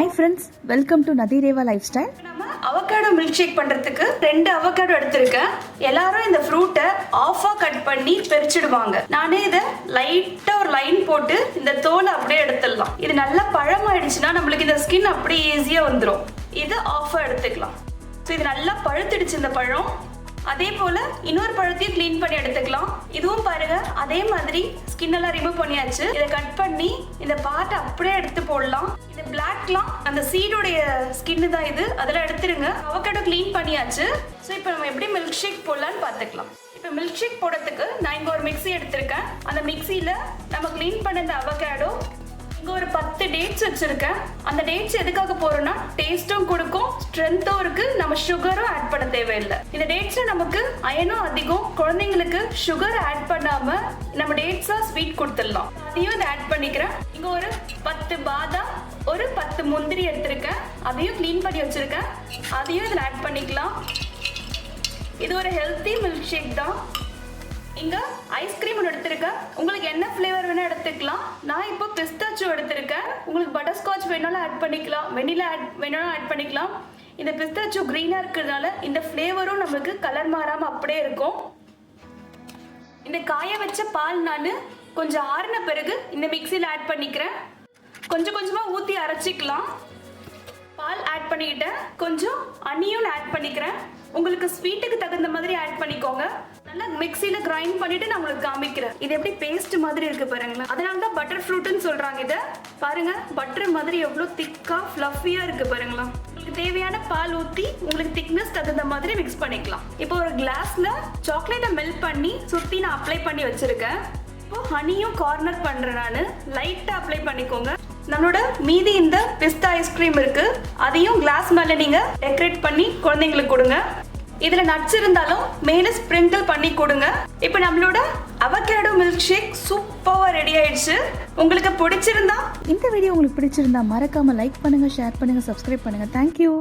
Hi friends welcome to Nathireva lifestyle நம்ம avocado milk shake பண்றதுக்கு ரெண்டு அவகாடோ எடுத்திருக்கேன். எல்லாரும் இந்த ஃப்ரூட்டை ஆஃபா கட் பண்ணி பிரிச்சிடுவாங்க. நானே இதை லைட்டா ஒரு லைன் போட்டு இந்த தோலை அப்படியே எடுத்துடலாம். இது நல்லா பழமாயிடுச்சுன்னா நம்மளுக்கு இந்த ஸ்கின் அப்படியே ஈஸியா வந்துடும் இது ஆஃபா எடுத்துக்கலாம். ஸோ இது நல்லா பழுத்துடுச்சு இந்த பழம். அதே போல இன்னொரு பழத்தையும் க்ளீன் பண்ணி எடுத்துக்கலாம். இதுவும் பாருங்க அதே மாதிரி ஸ்கின் எல்லாம் ரிமூவ் பண்ணியாச்சு. இதை கட் பண்ணி இந்த பார்ட் அப்படியே எடுத்து போடலாம். இந்த பிளாக்லாம் அந்த சீடுடைய ஸ்கின் தான் இது. அதெல்லாம் எடுத்துருங்க. அவகேடோ க்ளீன் பண்ணியாச்சு. ஸோ இப்போ நம்ம எப்படி மில்க் ஷேக் போடலான்னு பார்த்துக்கலாம். இப்போ மில்க் ஷேக் போடுறதுக்கு நான் இங்கே ஒரு மிக்ஸி எடுத்திருக்கேன். அந்த மிக்ஸியில் நம்ம க்ளீன் பண்ண இந்த அவகேடோ இங்க ஒரு பத்து டேட்ஸ் வச்சிருக்கேன். அந்த டேட்ஸ் எதுக்காக போறோம்னா டேஸ்டும் கொடுக்கும் ஸ்ட்ரென்த்தும் இருக்கு. நம்ம சுகரும் ஆட் பண்ண தேவையில்லை. இந்த டேட்ஸ்ல நமக்கு அயனும் அதிகம் குழந்தைங்களுக்கு சுகர் ஆட் பண்ணாம நம்ம டேட்ஸா ஸ்வீட் கொடுத்துடலாம். அதையும் இதை ஆட் பண்ணிக்கிறேன். இங்க ஒரு பத்து பாதாம் ஒரு பத்து முந்திரி எடுத்திருக்கேன். அதையும் க்ளீன் பண்ணி வச்சிருக்கேன். அதையும் இதில் ஆட் பண்ணிக்கலாம். இது ஒரு ஹெல்த்தி மில்க் ஷேக் தான். இங்க ஐஸ்கிரீம் ஒன்று எடுத்திருக்கேன். உங்களுக்கு என்ன ஃப்ளேவர் வேணா எடுத்துக்கலாம். நான் இப்போ பிஸ்தாச்சு எடுத்திருக்கேன். உங்களுக்கு பட்டர்ஸ்காட்ச் வேணாலும் ஆட் பண்ணிக்கலாம். வெனிலா ஆட் வேணாலும் ஆட் பண்ணிக்கலாம். இந்த பிஸ்தாச்சு க்ரீனாக இருக்கிறதுனால இந்த ஃப்ளேவரும் நம்மளுக்கு கலர் மாறாமல் அப்படியே இருக்கும். இந்த காய வச்ச பால் நான் கொஞ்சம் ஆறின பிறகு இந்த மிக்சியில் ஆட் பண்ணிக்கிறேன். கொஞ்சம் கொஞ்சமாக ஊற்றி அரைச்சிக்கலாம். பால் ஆட் பண்ணிக்கிட்டேன். கொஞ்சம் அனியும் ஆட் பண்ணிக்கிறேன். உங்களுக்கு ஸ்வீட்டுக்கு தகுந்த மாதிரி ஆட் பண்ணிக்கோங்க. நல்லா மிக்சியில கிரைண்ட் பண்ணிட்டு நான் உங்களுக்கு காமிக்கிறேன். இது எப்படி பேஸ்ட் மாதிரி இருக்கு பாருங்களேன். அதனால தான் பட்டர் ஃப்ரூட்னு சொல்றாங்க இதை. பாருங்க பட்டர் மாதிரி எவ்வளோ திக்கா ஃப்ளஃபியா இருக்கு பாருங்களேன். உங்களுக்கு தேவையான பால் ஊற்றி உங்களுக்கு திக்னஸ் தகுந்த மாதிரி மிக்ஸ் பண்ணிக்கலாம். இப்போ ஒரு கிளாஸ்ல சாக்லேட்டை மெல்ட் பண்ணி சுத்தி நான் அப்ளை பண்ணி வச்சிருக்கேன். இப்போ ஹனியும் கார்னர் பண்றேன் நான். லைட்டா அப்ளை பண்ணிக்கோங்க. நம்மளோட மீதி இந்த பிஸ்தா ஐஸ்கிரீம் இருக்கு. அதையும் கிளாஸ் மேல நீங்க டெக்கரேட் பண்ணி குழந்தைங்களுக்கு கொடுங்க. இதுல நட்ஸ் இருந்தாலும் மேல ஸ்ப்ரிங்கிள் பண்ணி கொடுங்க. இப்போ நம்மளோட அவகேடோ மில்க் ஷேக் சூப்பராக ரெடி ஆயிடுச்சு. உங்களுக்கு பிடிச்சிருந்தா இந்த வீடியோ உங்களுக்கு பிடிச்சிருந்தா மறக்காம லைக் பண்ணுங்க ஷேர் பண்ணுங்க சப்ஸ்கிரைப் பண்ணுங்க. தேங்க்யூ